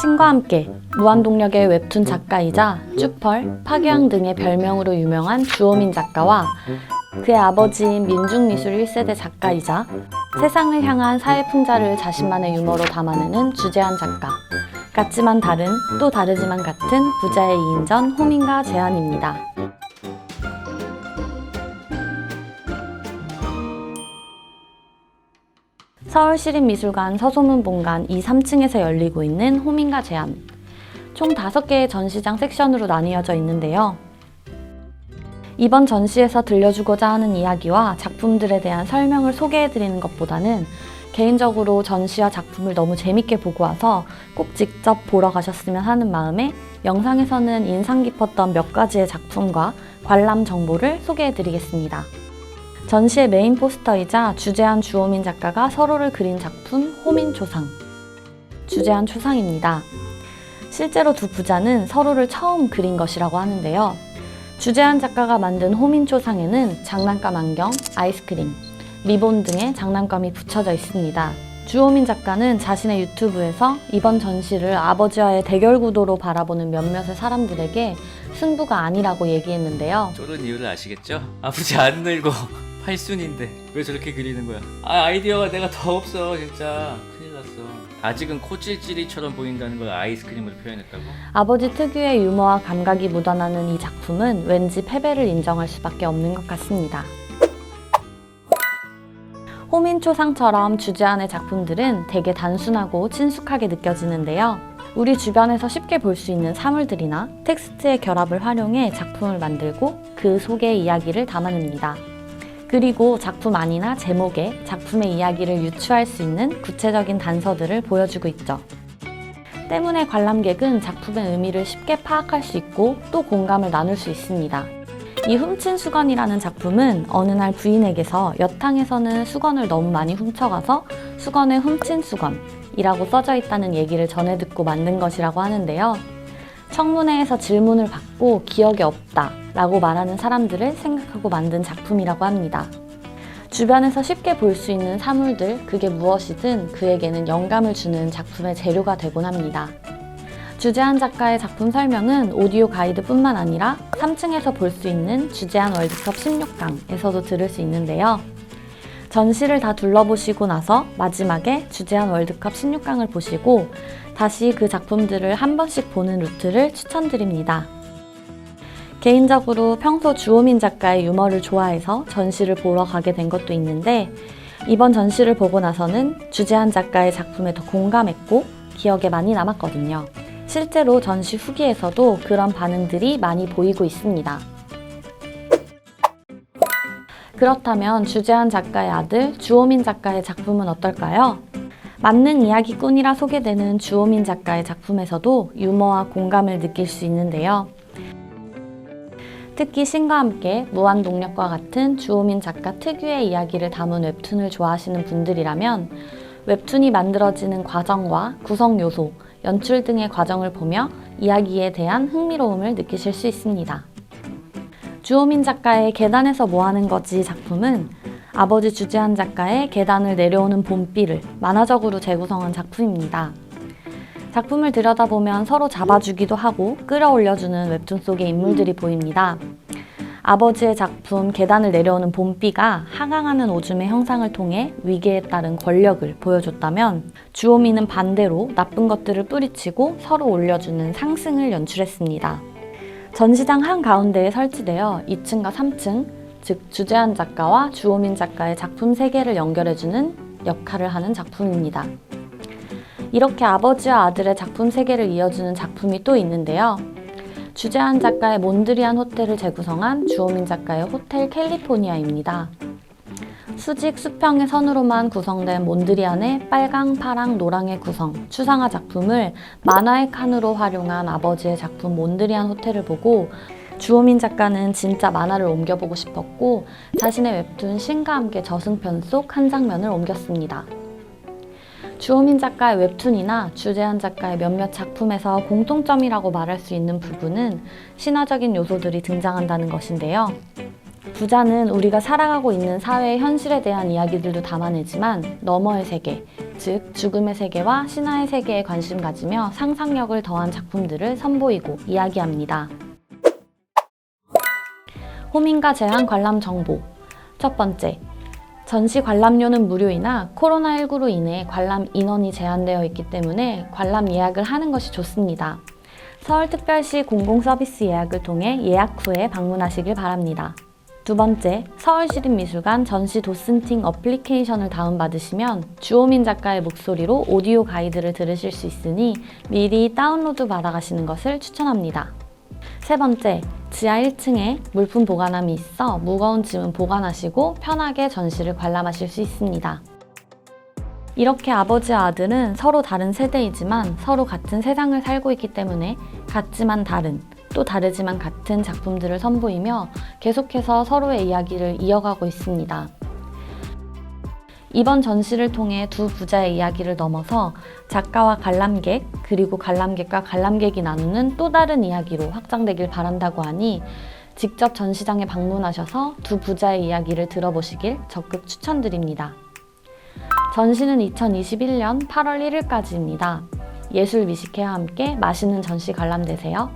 신과 함께 무한동력의 웹툰 작가이자 쭈펄, 파괴왕 등의 별명으로 유명한 주호민 작가와 그의 아버지인 민중미술 1세대 작가이자 세상을 향한 사회 풍자를 자신만의 유머로 담아내는 주재한 작가. 같지만 다른, 또 다르지만 같은 부자의 2인전 호민과 재한입니다. 서울시립미술관 서소문 본관 2, 3층에서 열리고 있는 호민과 제안. 총 5개의 전시장 섹션으로 나뉘어져 있는데요. 이번 전시에서 들려주고자 하는 이야기와 작품들에 대한 설명을 소개해드리는 것보다는 개인적으로 전시와 작품을 너무 재밌게 보고 와서 꼭 직접 보러 가셨으면 하는 마음에 영상에서는 인상 깊었던 몇 가지의 작품과 관람 정보를 소개해드리겠습니다. 전시의 메인 포스터이자 주재한 주호민 작가가 서로를 그린 작품 호민 초상. 주재한 초상입니다. 실제로 두 부자는 서로를 처음 그린 것이라고 하는데요. 주재한 작가가 만든 호민 초상에는 장난감 안경, 아이스크림, 리본 등의 장난감이 붙여져 있습니다. 주호민 작가는 자신의 유튜브에서 이번 전시를 아버지와의 대결 구도로 바라보는 몇몇의 사람들에게 승부가 아니라고 얘기했는데요. 저런 이유를 아시겠죠? 안 늙어 팔순인데 왜 저렇게 그리는 거야? 아 아이디어가 내가 더 없어 진짜 큰일 났어 아직은 코찔찔이처럼 보인다는 걸 아이스크림으로 표현했다고? 아버지 특유의 유머와 감각이 묻어나는 이 작품은 왠지 패배를 인정할 수밖에 없는 것 같습니다. 호민초상처럼 주제안의 작품들은 되게 단순하고 친숙하게 느껴지는데요. 우리 주변에서 쉽게 볼 수 있는 사물들이나 텍스트의 결합을 활용해 작품을 만들고 그 속의 이야기를 담아냅니다. 그리고 작품 안이나 제목에 작품의 이야기를 유추할 수 있는 구체적인 단서들을 보여주고 있죠. 때문에 관람객은 작품의 의미를 쉽게 파악할 수 있고 또 공감을 나눌 수 있습니다. 이 훔친 수건이라는 작품은 어느 날 부인에게서 여탕에서는 수건을 너무 많이 훔쳐가서 수건에 훔친 수건이라고 써져 있다는 얘기를 전해 듣고 만든 것이라고 하는데요. 청문회에서 질문을 받고 기억에 없다 라고 말하는 사람들을 생각하고 만든 작품이라고 합니다. 주변에서 쉽게 볼 수 있는 사물들, 그게 무엇이든 그에게는 영감을 주는 작품의 재료가 되곤 합니다. 주재한 작가의 작품 설명은 오디오 가이드뿐만 아니라 3층에서 볼 수 있는 주재한 월드컵 16강에서도 들을 수 있는데요. 전시를 다 둘러보시고 나서 마지막에 주재한 월드컵 16강을 보시고 다시 그 작품들을 한 번씩 보는 루트를 추천드립니다. 개인적으로 평소 주호민 작가의 유머를 좋아해서 전시를 보러 가게 된 것도 있는데 이번 전시를 보고 나서는 주재한 작가의 작품에 더 공감했고 기억에 많이 남았거든요. 실제로 전시 후기에서도 그런 반응들이 많이 보이고 있습니다. 그렇다면 주재한 작가의 아들 주호민 작가의 작품은 어떨까요? 만능 이야기꾼이라 소개되는 주호민 작가의 작품에서도 유머와 공감을 느낄 수 있는데요. 특히 신과 함께 무한 동력과 같은 주호민 작가 특유의 이야기를 담은 웹툰을 좋아하시는 분들이라면 웹툰이 만들어지는 과정과 구성 요소, 연출 등의 과정을 보며 이야기에 대한 흥미로움을 느끼실 수 있습니다. 주호민 작가의 계단에서 뭐 하는 거지 작품은 아버지 주재한 작가의 계단을 내려오는 봄비를 만화적으로 재구성한 작품입니다. 작품을 들여다보면 서로 잡아주기도 하고 끌어올려주는 웹툰 속의 인물들이 보입니다. 아버지의 작품 계단을 내려오는 봄비가 항항하는 오줌의 형상을 통해 위기에 따른 권력을 보여줬다면 주호민은 반대로 나쁜 것들을 뿌리치고 서로 올려주는 상승을 연출했습니다. 전시장 한가운데에 설치되어 2층과 3층, 즉 주재한 작가와 주호민 작가의 작품 세계를 연결해주는 역할을 하는 작품입니다. 이렇게 아버지와 아들의 작품 세계를 이어주는 작품이 또 있는데요. 주재한 작가의 몬드리안 호텔을 재구성한 주호민 작가의 호텔 캘리포니아입니다. 수직 수평의 선으로만 구성된 몬드리안의 빨강, 파랑, 노랑의 구성, 추상화 작품을 만화의 칸으로 활용한 아버지의 작품 몬드리안 호텔을 보고 주호민 작가는 진짜 만화를 옮겨보고 싶었고 자신의 웹툰 신과 함께 저승편 속 한 장면을 옮겼습니다. 주호민 작가의 웹툰이나 주재한 작가의 몇몇 작품에서 공통점이라고 말할 수 있는 부분은 신화적인 요소들이 등장한다는 것인데요. 부자는 우리가 살아가고 있는 사회의 현실에 대한 이야기들도 담아내지만 너머의 세계, 즉 죽음의 세계와 신화의 세계에 관심 가지며 상상력을 더한 작품들을 선보이고 이야기합니다. 호민가 제한 관람 정보. 첫 번째, 전시 관람료는 무료이나 코로나19로 인해 관람 인원이 제한되어 있기 때문에 관람 예약을 하는 것이 좋습니다. 서울특별시 공공서비스 예약을 통해 예약 후에 방문하시길 바랍니다. 두 번째, 서울시립미술관 전시 도슨팅 어플리케이션을 다운받으시면 주호민 작가의 목소리로 오디오 가이드를 들으실 수 있으니 미리 다운로드 받아가시는 것을 추천합니다. 세 번째, 지하 1층에 물품 보관함이 있어 무거운 짐은 보관하시고 편하게 전시를 관람하실 수 있습니다. 이렇게 아버지와 아들은 서로 다른 세대이지만 서로 같은 세상을 살고 있기 때문에 같지만 다른, 또 다르지만 같은 작품들을 선보이며 계속해서 서로의 이야기를 이어가고 있습니다. 이번 전시를 통해 두 부자의 이야기를 넘어서 작가와 관람객, 그리고 관람객과 관람객이 나누는 또 다른 이야기로 확장되길 바란다고 하니 직접 전시장에 방문하셔서 두 부자의 이야기를 들어보시길 적극 추천드립니다. 전시는 2021년 8월 1일까지입니다. 예술 미식회와 함께 맛있는 전시 관람되세요.